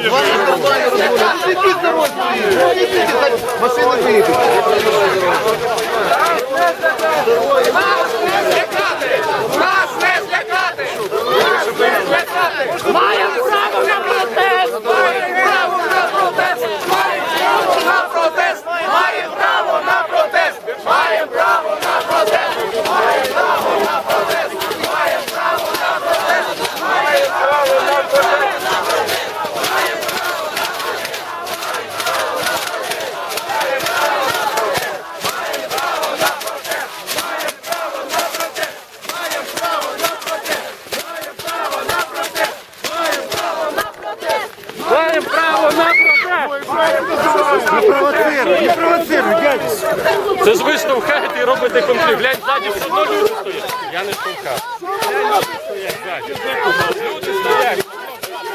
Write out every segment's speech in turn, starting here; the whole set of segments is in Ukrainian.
Нас не злякати! Нас не злякати! Маємо право на Не провоцируй, не провоцируй, дядя. Це ж ви штовхаєте і робите конфлікт. Глянь, ззаді все одно люди стоять. Я не штовхав. Люди стоять ззаді. Люди стоять.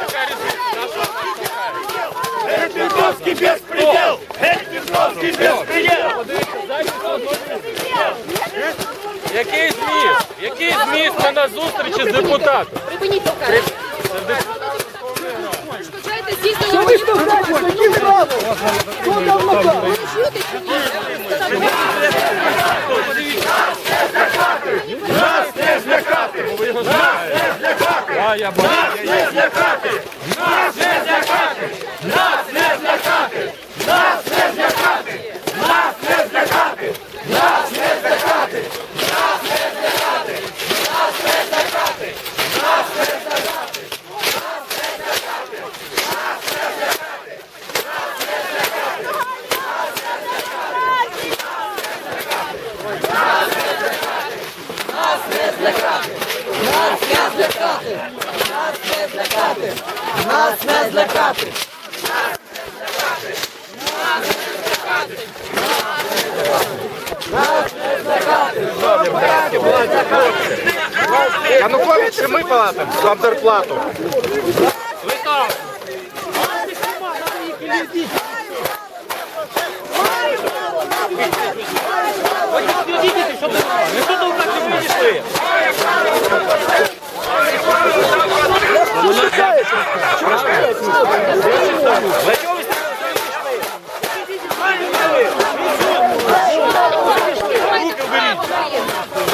Яка різниця? На що ви штовхаєте? Ментовский беспредел! Это ментовский беспредел! Який зміст? Який зміст на зустрічі з депутатом? Припиніть товкати. Нас не злякати! Нас не злякати! Нас не злякати! Нас не злякати! злякати, нас не злякати, нас не злякати, нас не злякати, нас не злякати. Янукович, ми платимо вам зарплату. Ви там.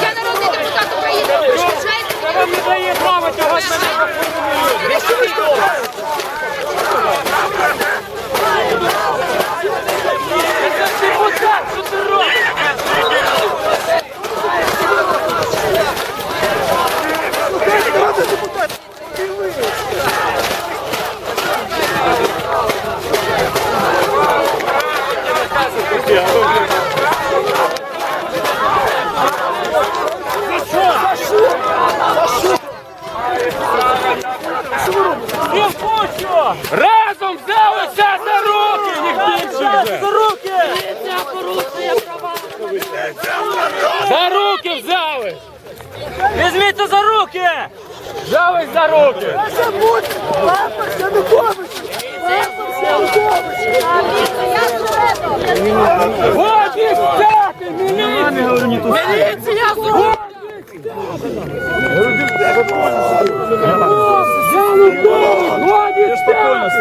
Я народний депутат України. Скажайте, Вам не дає права цього депутат, що ти робиш? Не хочу! Разом взялися за руки! Ніх більше вже! За руки! За руки взяли! Візьміться за руки! Взялись за руки! Годі стати! Міліція! Міліція! Годі стати!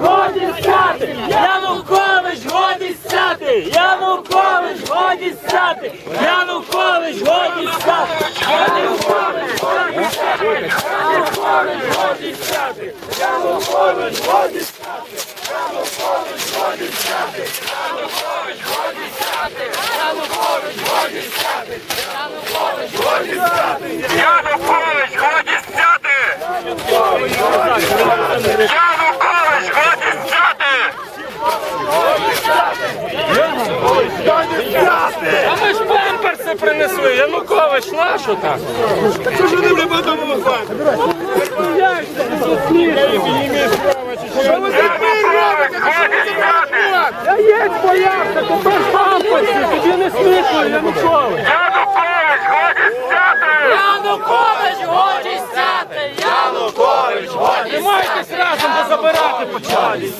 Годі стати! Янукович, годі стати! Янукович, годі стати! Янукович, годі стати! Янукович, годі стати! Янукович, годі стати! Янукович, годі стати! Янукович, годі стати! Янукович, годі стати! Янукович, годі стати! Янукович, годі стати! Янукович, годі стяти! Янукович, годі стяти! А ми ж памперси принесли? Янукович, що так? Що ж вони вже потім виходять? Що ви так робите? Я є боявся, тепер пампочки, тобі не смішно, Янукович. Янукович, годі сяти! Янукович, годі сяти! Янукович, годі сяти! Тримайтесь разом, бо забирати почали.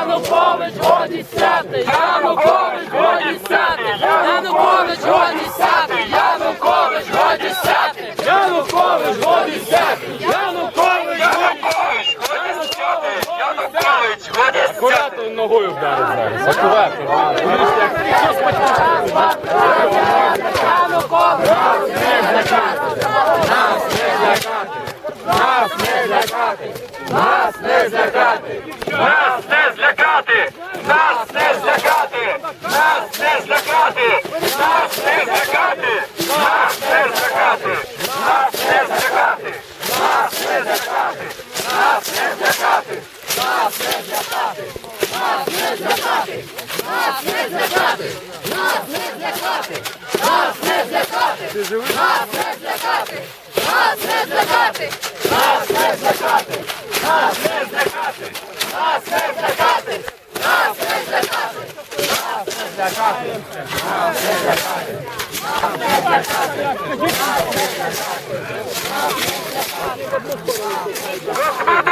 Янукович, годі сяти! Янукович, годі сяти! Янукович, годі сяти! Янукович, годі сяти! Янукович, годі сяти! Янукович, годі сяти! Янукович, годі сяти! Акуратно ногою вдарив зараз. Акуратно. Янукович, нас не злякати! Нас не злякати! Нас не злякати! Нас не злякати! Нас не злякати! Нас не злякати! Нас не злякати! Нас не злякати! Нас не злякати! Нас не злякати! Нас не злякати! Нас не злякати! Нас не злякати! Нас не злякати! Нас не злякати! Нас не злякати! Господарків з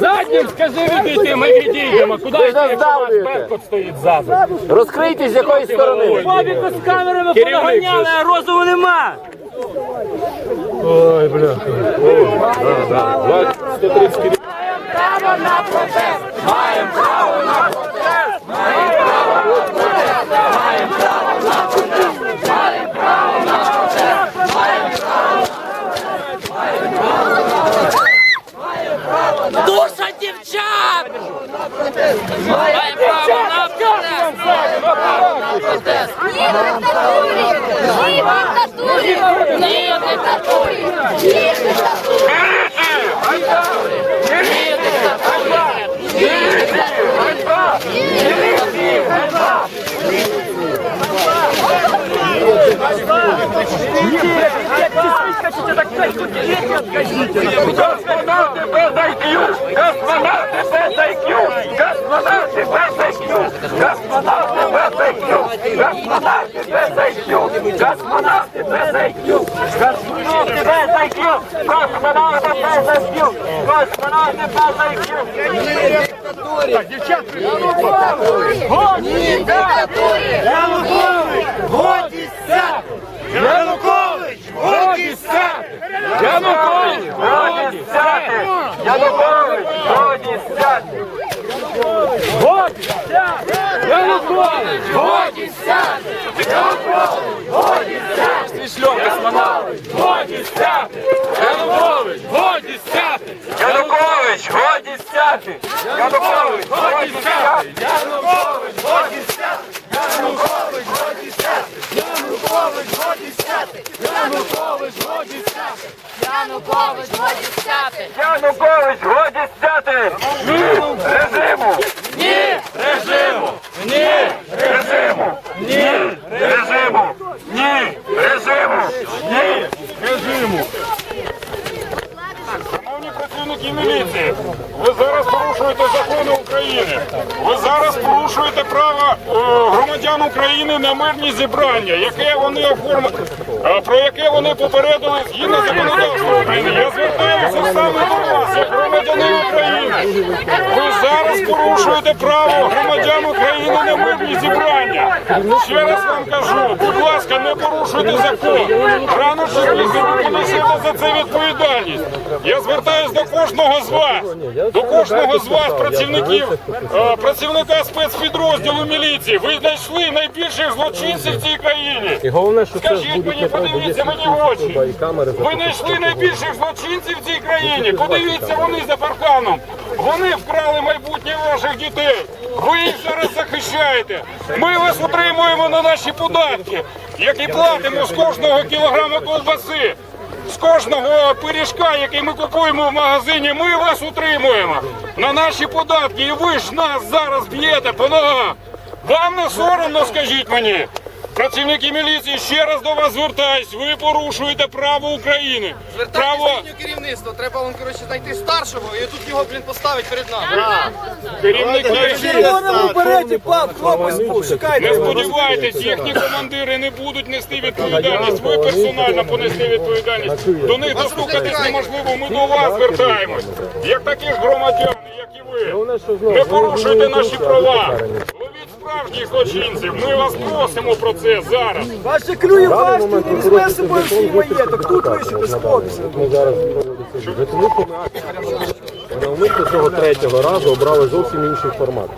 Заднім скажи відійти, ми відійдемо. Куди якщо ваш Беркут стоїть ззаду? Розкрийте з якої сторони. Бабіку з камерами Керівник понаганяли, а розуму нема. Ой, бля. 130. Право на протест! Маємо право на протест! Маємо право на протест! Маємо право на протест! Маємо право на протест! Маємо право Душа дівчат! Має право на протест! Ні диктатурі! Ні диктатурі! Ні диктатурі! Ні диктатурі! Космонавти без IQ! Космонавти без IQ! Космонавти без IQ! Космонавти без IQ! Космонавти без IQ! Космонавти без IQ! Космонавти без IQ! Космонавти без IQ! Космонавти без IQ! Ні диктатурі! Янукович! Годі сяти! Янукович! Годі сяти! Янукович! Годі сяти! Янукович! Годі сяти! Сяти! Янукович! Годі сяти! Янукович! Годі сяти! Шльом космонавт. Годі сяти! Янукович, годі сяти. Янукович! Годі сяти! Янукович! Годі сяти! Янукович! Годі сяти! Янукович! Годі сяти! Янукович! Годі сяти! Янукович! Годі сяти! Янукович годі сяти! Янукович, годі стяти! Ні! Режиму! масштабні зібрання, яке вони оформили вони попередили згідно законодавства України. Я звертаюся саме до вас, як громадянин України. Ви зараз порушуєте право громадян України на мирні зібрання. Ще раз вам кажу, будь ласка, не порушуйте закон. Рано чи пізно ви понесете за це відповідальність. Я звертаюсь до кожного з вас, до кожного з вас, працівників, е, працівника спецпідрозділу міліції. Ви знайшли найбільших злочинців в цій країні. І головне, що це Скажіть мені, подивіться мені очі. Ви знайшли найбільших злочинців в цій країні. Подивіться, вони за парканом. Вони вкрали майбутнє ваших дітей. Ви їх зараз захищаєте. Ми вас утримуємо на наші податки, які платимо з кожного кілограма ковбаси. З кожного пиріжка, який ми купуємо в магазині, ми вас утримуємо на наші податки. І ви ж нас зараз б'єте по ногах. Вам не соромно, скажіть мені. Працівники міліції ще раз до вас звертаюсь. Ви порушуєте право України. Право Звертайтеся до керівництва. Треба вам коротше знайти старшого і тут його блін поставити перед нами. керівників. Червоному береті пап, хлопець був, Не шукайте. сподівайтесь, їхні командири не будуть нести відповідальність. Ви персонально понести відповідальність. До них достукатись неможливо. Ми до вас звертаємось. Як такі ж громадяни, як і ви. Не порушуйте наші права. Справжніх злочинців. Ми вас просимо про це зараз. Ваше клює важко, не візьме з собою свій маєток. Тут лишите з хлопцем. Ми зараз проводиться. навмисно цього третього разу обрали зовсім інший формат.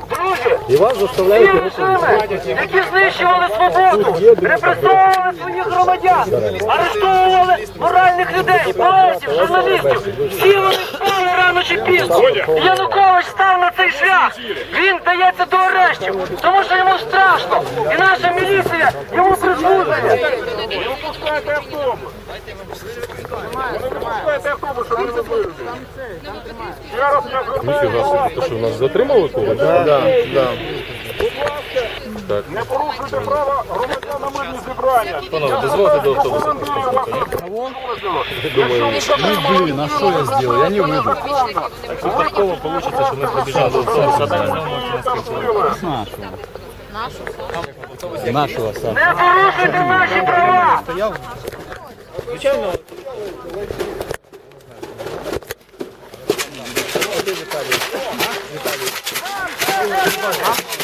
І вас заставляють режими, які знищували свободу, репресовували своїх громадян, арештовували моральних людей, поетів, журналістів. Всі вони впали рано чи пізно. Янукович став на цей шлях. Він дається до арештів, тому що йому страшно. І наша міліція йому прислужує. Ви випускаєте автобус. Ви не випускаєте автобус, щоб ви не раз я. То що, нас затримали когось? Так. Не порушуйте права громадян на мирні зібрання. Панове, дозвольте до автобуса. Блин, а что я сделал? Я не выйду. Випадково вийде, що ми пробіжали автобуса. Нашего сам. Не порушуйте наші права. Нас не злякати!